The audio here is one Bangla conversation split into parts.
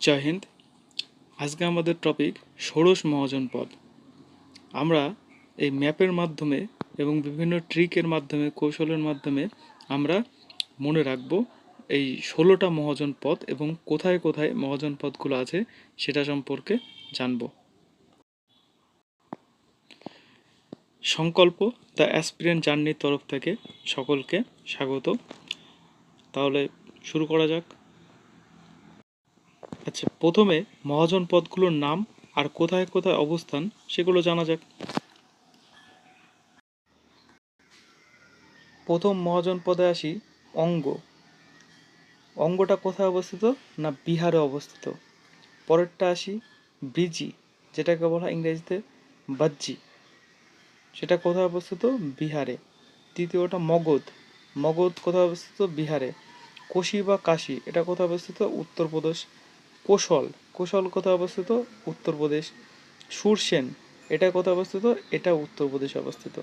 জয় হিন্দ। আজকে আমাদের টপিক ষোড়শ মহাজন পদ। আমরা এই ম্যাপের মাধ্যমে এবং বিভিন্ন ট্রিকের মাধ্যমে, কৌশলের মাধ্যমে আমরা মনে রাখব এই ষোলোটা মহাজন পদ এবং কোথায় কোথায় মহাজন পদগুলো আছে সেটা সম্পর্কে জানব। সংকল্প, দ্য অ্যাসপিরিয়েন্ট জার্নির তরফ থেকে সকলকে স্বাগত। তাহলে শুরু করা যাক। আচ্ছা প্রথমে মহাজন পদগুলোর নাম আর কোথায় কোথায় অবস্থান সেগুলো জানা যাক। প্রথম মহাজন পদে আসি অঙ্গ। অঙ্গটা কোথায় অবস্থিত না বিহারে অবস্থিত? পরেরটা আসি ব্রিজি, যেটাকে বলা হয় ইংরেজিতে বাজ্জি। সেটা কোথায় অবস্থিত? বিহারে। তৃতীয়টা মগধ। মগধ কোথায় অবস্থিত? বিহারে। কোশি বা কাশি, এটা কোথায় অবস্থিত? উত্তরপ্রদেশ। কোশল কোশল কোথায় অবস্থিত? উত্তরপ্রদেশ সুরসেন, এটা কোথায় অবস্থিত? এটা উত্তরপ্রদেশে অবস্থিত।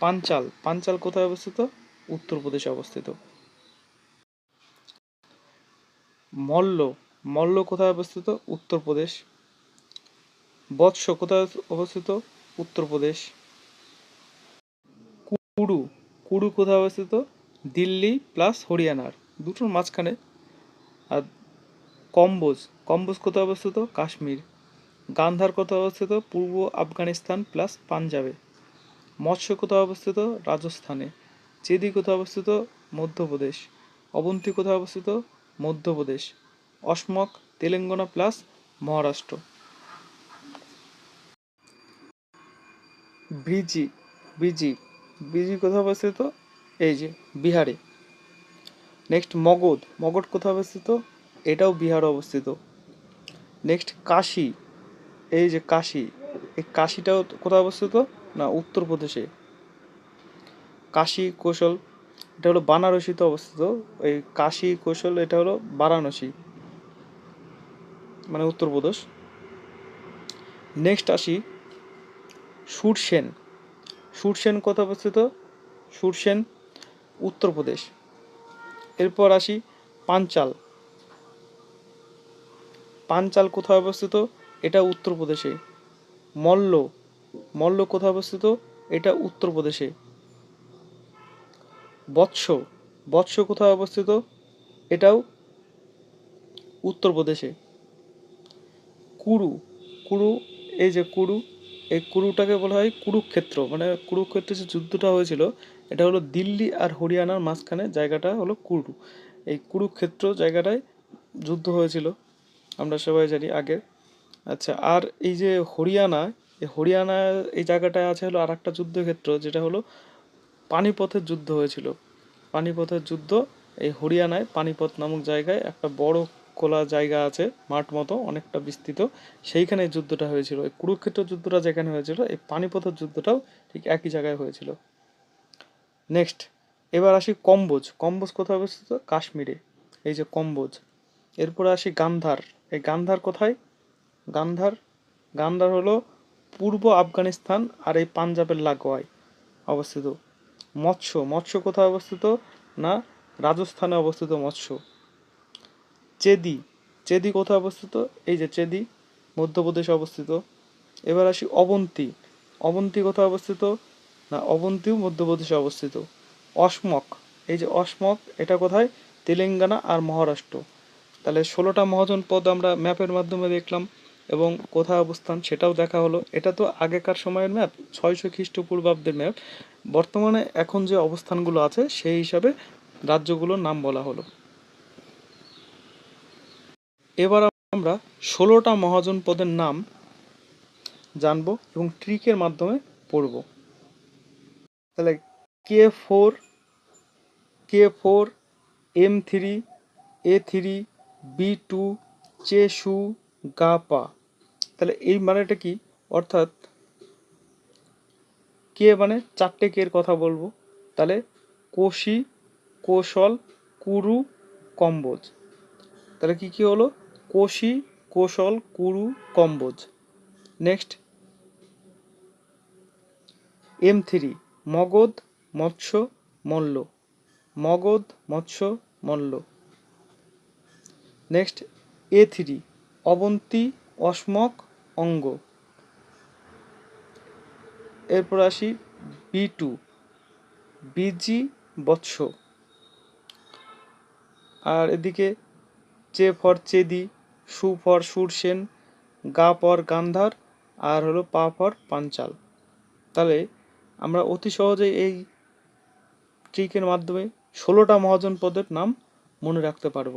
পাঞ্চাল পাঞ্চাল কোথায় অবস্থিত? উত্তরপ্রদেশে অবস্থিত। মল্ল মল্ল কোথায় অবস্থিত? উত্তরপ্রদেশ বৎস কোথায় অবস্থিত? উত্তরপ্রদেশ কুড়ু কুড়ু কোথায় অবস্থিত? দিল্লি প্লাস হরিয়ানার। দুটোর মাঝখানে। আর কম্বোজ কম্বোজ কোথায় অবস্থিত? কাশ্মীর। গান্ধার কোথায় অবস্থিত? পূর্ব আফগানিস্তান প্লাস পাঞ্জাবে। মৎস্য কোথায় অবস্থিত? রাজস্থানে। চেদি কোথায় অবস্থিত? মধ্যপ্রদেশ। অবন্তী কোথায় অবস্থিত? মধ্যপ্রদেশ। অসমক, তেলেঙ্গানা প্লাস মহারাষ্ট্র। ব্রিজি ব্রিজি। ব্রিজি কোথায় অবস্থিত? এই যে, বিহারে। নেক্সট মগধ। মগধ কোথায় অবস্থিত? এটাও বিহারে অবস্থিত। নেক্সট কাশি। এই যে কাশি, এই কাশিটাও কোথায় অবস্থিত? না, উত্তরপ্রদেশে। কাশি কৌশল, এটা হলো বানারসিতে অবস্থিত। এই কাশি কৌশল, এটা হলো বারাণসী মানে উত্তরপ্রদেশ। নেক্সট আসি, সুরসেন। সুরসেন কোথায় অবস্থিত? সুরসেন, উত্তরপ্রদেশ। এরপর আসি, পাঞ্চাল। পাঞ্চাল কোথায় অবস্থিত? এটা উত্তরপ্রদেশে। মল্ল। মল্ল কোথায় অবস্থিত? এটা উত্তরপ্রদেশে। বৎস। বৎস কোথায় অবস্থিত? এটাও উত্তরপ্রদেশে। কুরু। কুরু, এই যে কুরু, এই কুরুটাকে বলা হয় কুরুক্ষেত্র। মানে কুরুক্ষেত্রে যে যুদ্ধটা হয়েছিল, এটা হলো দিল্লি আর হরিয়ানার মাঝখানে জায়গাটা হলো কুরু। এই কুরুক্ষেত্র জায়গাটায় যুদ্ধ হয়েছিল। আমরা সবাই জানি আগে আচ্ছা আর এই যে হরিয়ানা, এই হরিয়ানা, এই জায়গাটায় আছে হলো আর একটা যুদ্ধক্ষেত্র, যেটা হলো পানিপথের যুদ্ধ হয়েছিল। পানিপথের যুদ্ধ, এই হরিয়ানায় পানিপথ নামক জায়গায় একটা বড় খোলা জায়গা আছে, মাঠ মতো, অনেকটা বিস্তৃত। সেইখানে যুদ্ধটা হয়েছিল। এই কুরুক্ষেত্র যুদ্ধটা যেখানে হয়েছিল, এই পানিপথের যুদ্ধটাও ঠিক একই জায়গায় হয়েছিল। নেক্সট, এবার আসি কম্বোজ। কম্বোজ কোথায় অবস্থিত? কাশ্মীরে। এই যে কম্বোজ। এরপরে আসি গান্ধার। এই গান্ধার কোথায়? গান্ধার গান্ধার হলো পূর্ব আফগানিস্তান আর এই পাঞ্জাবের লাগোয়ায় অবস্থিত। মৎস্য। মৎস্য কোথায় অবস্থিত? না, রাজস্থানে অবস্থিত মৎস্য। চেদি। চেদি কোথায় অবস্থিত? এই যে চেদি, মধ্যপ্রদেশে অবস্থিত। এবার আসি অবন্তী। অবন্তী কোথায় অবস্থিত? না, অবন্তীও মধ্যপ্রদেশে অবস্থিত। অসমক। এই যে অসমক, এটা কোথায়? তেলেঙ্গানা আর মহারাষ্ট্র। তাহলে ষোলোটা মহাজন পদ আমরা ম্যাপের মাধ্যমে দেখলাম এবং কোথায় অবস্থান সেটাও দেখা হলো। এটা তো আগেকার সময়ের ম্যাপ, ছয়শো খ্রিস্টপূর্বাব্দের ম্যাপ। বর্তমানে এখন যে অবস্থানগুলো আছে, সেই হিসাবে রাজ্যগুলোর নাম বলা হলো। এবার আমরা ষোলোটা মহাজন পদের নাম জানব এবং ট্রিকের মাধ্যমে পড়ব। তাহলে K four K four, M three, A three B two চেসু গাপা। তাহলে এই মানেটা কি? অর্থাৎ কে মানে চারটে কের কথা বলব। তাহলে কোশি কৌশল কুরু, কম্বোজ। তাহলে কি কি হলো? কোশি কৌশল কুরু, কম্বোজ। Next. M three, Magadha, Matsya, Malla. Magadha, Matsya, Malla. Next A three Avanti, Asmaka, Anga. এরপর আসি বি টু বিজি বৎস। আর এদিকে চে ফর চেদি, সু ফর সুরসেন, গা ফর গান্ধার, আর হলো পা ফর পাঞ্চাল। তাহলে আমরা অতি সহজেই এই ট্রিকের মাধ্যমে ষোলোটা মহাজন পদের নাম মনে রাখতে পারব।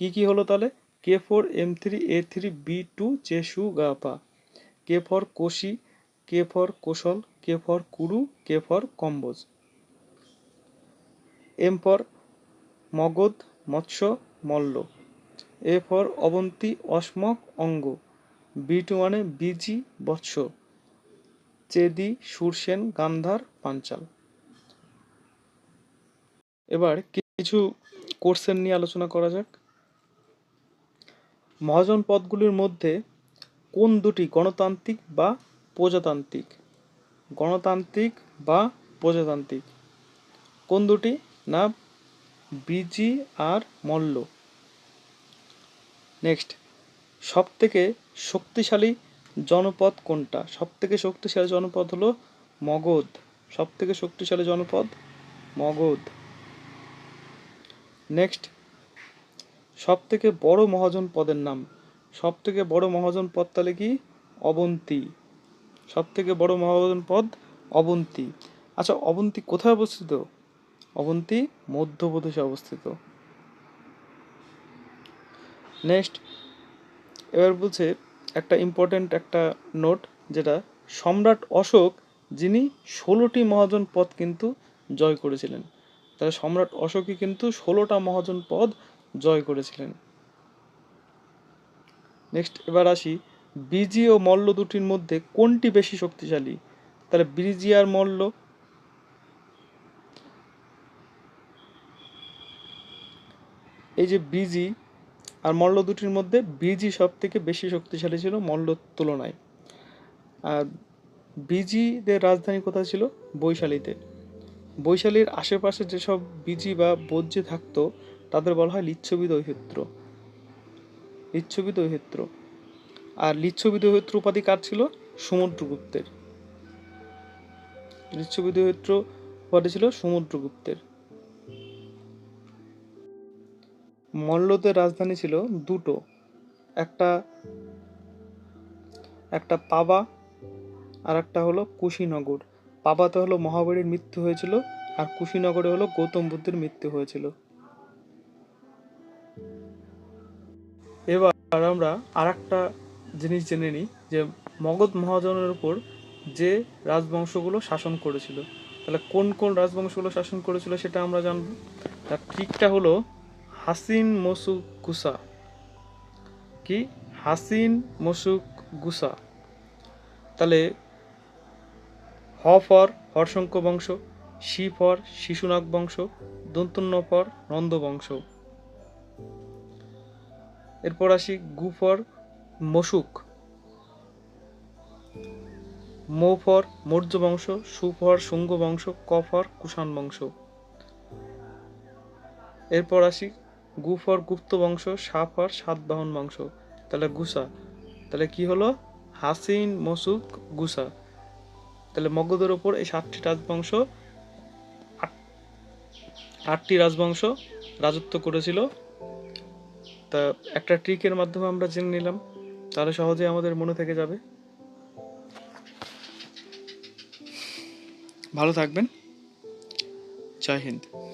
কি কি হলো তাহলে? K four M three A three B two চেসু গা পা K for Kashi K for Kosala K for Kuru K for Kamboja M for Magadha Matsya Malla A for Avanti Asmaka অঙ্গ বি টু মানে বিজি বৎস চেদি সুরসেন গান্ধার পাঞ্চাল এবার কিছু কোর্সের নিয়ে আলোচনা করা যাক। মহাজন পদগুলির মধ্যে কোন দুটি গণতান্ত্রিক বা প্রজাতান্ত্রিক? গণতান্ত্রিক বা প্রজাতান্ত্রিক। কোন দুটি? না, বিজি আর মল্ল। নেক্সট। সব থেকে শক্তিশালী জনপদ কোনটা? সব থেকে শক্তিশালী জনপদ হলো মগধ। সব থেকে শক্তিশালী জনপদ মগধ। নেক্সট। সব থেকে বড় মহাজন পদের নাম। সব থেকে বড় মহাজন পদ তাহলে কি? অবন্তী। সব থেকে বড় মহাজন পদ অবন্তী। আচ্ছা অবন্তী কোথায় অবস্থিত? অবন্তী মধ্যপ্রদেশে অবস্থিত। নেক্সট এবার বলছে একটা ইম্পর্ট্যান্ট একটা নোট যেটা সম্রাট অশোক, যিনি ষোলোটি মহাজন পদ কিন্তু জয় করেছিলেন। তাহলে সম্রাট অশোকই কিন্তু ষোলোটা মহাজন পদ জয় করেছিলেন। নেক্সট এবার আসি, বিজি ও মল্ল দুটির মধ্যে কোনটি বেশি শক্তিশালী? তাহলে বিজি আর মল্ল। এই যে বিজি আর মল্ল দুটির মধ্যে বিজি সব থেকে বেশি শক্তিশালী ছিল মল্লর তুলনায়। আর বিজিদের রাজধানী কোথায় ছিল? বৈশালীতে। বৈশালীর আশেপাশে যেসব বিজি বা বজ্রে থাকতো তাদের বলা হয় লিচ্ছবি দৈহিত্র লিচ্ছবি দৈহিত্র আর লিচ্ছবি দৈহিত্র উপাধি কার ছিল? সমুদ্রগুপ্তের লিচ্ছবি দৈহিত্র উপাধি ছিল সমুদ্রগুপ্তের মল্লদের রাজধানী ছিল দুটো। একটা একটা পাবা আর একটা হলো কুশীনগর। পাবাতে হলো মহাবীরের মৃত্যু হয়েছিল আর কুশীনগরে হলো গৌতম বুদ্ধের মৃত্যু হয়েছিল। এবার আমরা আর একটা জিনিস জেনে নিই যে মগধ মহাজনের উপর যে রাজবংশগুলো শাসন করেছিল। তাহলে কোন কোন রাজবংশগুলো শাসন করেছিল সেটা আমরা জানব। তার ঠিকটা হলো হাসিন মসুক গুসা। কি? হাসিন মসুক গুসা। তাহলে হ ফর হর্ষঙ্ক বংশ, শি ফর শিশুনাগ বংশ দন্তন্য ফর নন্দ বংশ। এরপর আসি গু ফর মসুক মো ফর মৌর্য বংশ সু ফর শুঙ্গ বংশ ক ফর কুষাণ বংশ। এরপর আসি গু ফর গুপ্ত বংশ সা ফর সাতবাহন বংশ। তাহলে গুসা। তাহলে কি হলো? হাসিন মসুক গুসা। তাহলে মগধের ওপর এই সাতটি রাজবংশ আটটি রাজবংশ রাজত্ব করেছিল। তা একটা ট্রিকের মাধ্যমে আমরা জেনে নিলাম, তাহলে সহজে আমাদের মনে থেকে যাবে। ভালো থাকবেন। জয় হিন্দ।